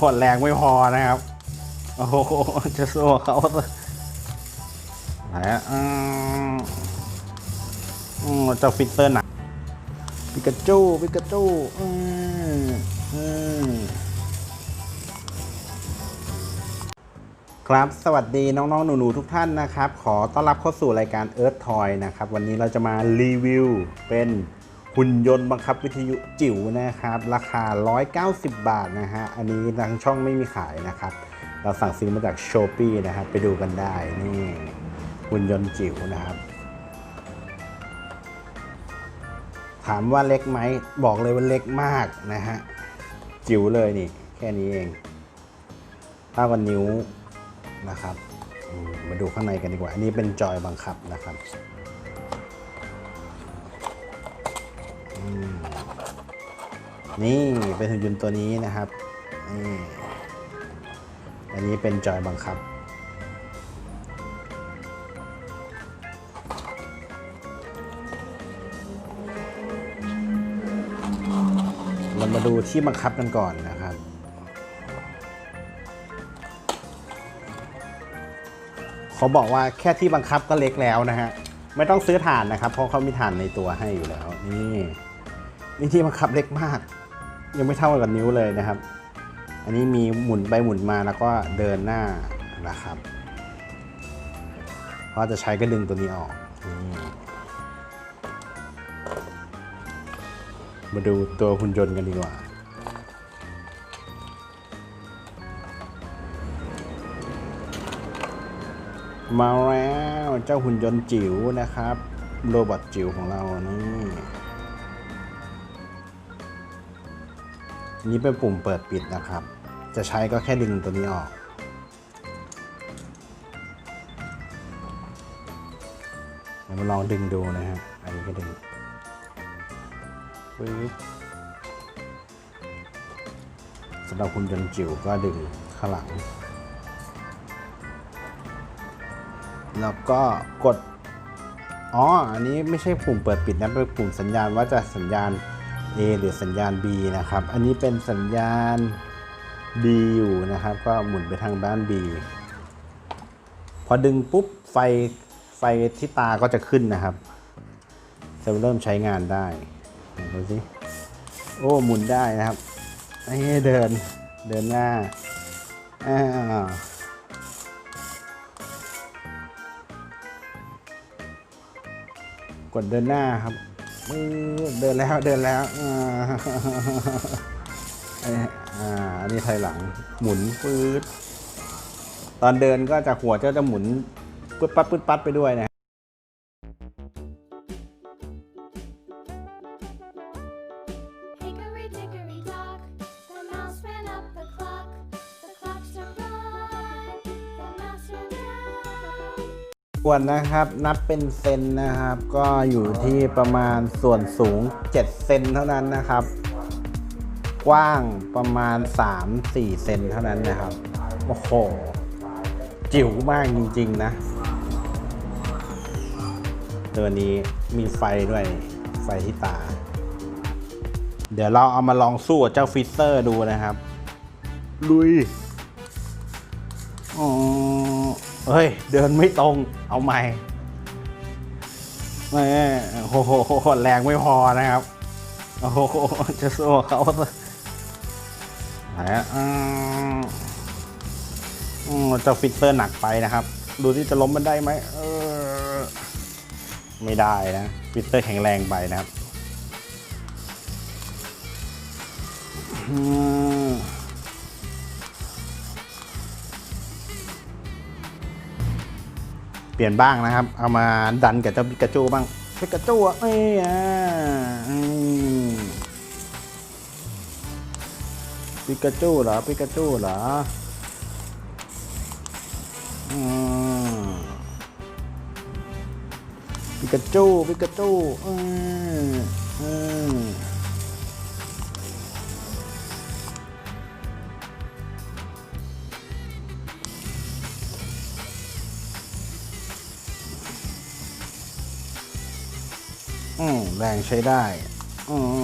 หแรงไม่พอนะครับ โอ้โหจะสู้เขาไหนอะอืมอืมเจ้าฟิตเตอร์หนักปิกาจูปิกาจูอืมอืมครับ สวัสดีน้องๆ หนูๆ ทุกท่านนะครับ ขอต้อนรับเข้าสู่รายการ Earth Toy นะครับ วันนี้เราจะมารีวิวเป็น หุ่นยนต์บังคับวิทยุจิ๋วนะครับ ราคา 190 บาทนะฮะ อันนี้ทางช่องไม่มีขายนะครับ เราสั่งซื้อมาจากโชปี้นะครับไปดูกันได้นี่หุ่นยนต์จิ๋วนะครับ ถามว่าเล็กไหมบอกเลยว่าเล็กมากนะฮะ จิ๋วเลยนี่ แค่นี้เองเท่ากับนิ้วนะครับ มาดูข้างในกันดีกว่า อันนี้เป็นจอยบังคับนะครับ นี่เป็นหุ่นยนต์ตัวนี้นะครับนี่อันนี้เป็นจอยบังคับ เรามาดูที่บังคับกันก่อนนะครับเขาบอกว่าแค่ที่บังคับก็เล็กแล้วนะฮะ ไม่ต้องซื้อถ่านนะครับ เพราะเขามีถ่านในตัวให้อยู่แล้ว นี่ นี่ที่บังคับเล็กมาก ยังไม่เท่ากับนิ้วเลยนะครับ อันนี้มีหมุนไปหมุนมาแล้วก็เดินหน้านะครับเพราะจะใช้ก็ดึงตัวนี้ออกมาดูตัวหุ่นยนต์กันดีกว่ามาแล้วเจ้าหุ่นยนต์จิ๋วนะครับ โรบอทจิ๋วของเรานี่ นี่เป็นปุ่มเปิดปิดนะครับ จะใช้ก็แค่ดึงตัวนี้ออก เดี๋ยวมาลองดึงดูนะฮะ อันนี้ก็ดึงปึ๊บสำหรับหุ่นยนจิ๋วก็ดึงข้างหลัง แล้วก็กด อ๋อ อันนี้ไม่ใช่ปุ่มเปิดปิดนะ เป็นปุ่มสัญญาณว่าจะสัญญาณ A หรือสัญญาณ B นะครับ อันนี้เป็นสัญญาณ B อยู่นะครับ ก็หมุนไปทางด้าน B พอดึงปุ๊บไฟไฟที่ตาก็จะขึ้นนะครับจะเริ่มใช้งานได้ดูสิโอ้หมุนได้นะครับให้เดินเดินหน้าอ่ากดเดินหน้าครับ เดินแล้วเดินแล้วอ่าอันนี้ถอยหลังหมุนปื๊ดตอนเดินก็จะหัวจะจะหมุนปึ๊ดปั๊ดปึ๊ดปั๊ดไปด้วยนะ ส่วนนะครับนับเป็นเซนนะครับ ก็อยู่ที่ประมาณส่วนสูง 7 เซนเท่านั้นนะครับ กว้างประมาณ 3-4 เซนเท่านั้นนะครับ โอ้โห จิ๋วมากจริง ๆ นะ ตัวนี้มีไฟด้วยไฟที่ตา เดี๋ยวเราเอามาลองสู้กับเจ้าฟิสเตอร์ดูนะครับ ลุย อ๋อ เฮ้ย เดินไม่ตรง เอาใหม่แม่โอ้โหแรงไม่พอนะครับ โอ้โห จะสู้เขาไหนอะอืมอืมเจ้าฟิตเตอร์หนักไปนะครับ ดูที่จะล้มมันได้ไหมเออไม่ได้นะฟิตเตอร์แข็งแรงไปนะครับ เปลี่ยนบ้างนะครับ เอามาดันกับเจ้าปิกาจูบ้างปิกาจูอะเอ้ยปิกาจูเหรอปิกาจูเหรออปิกาจูปิกาจูอืมอืม อืมแรงใช้ได้ อืม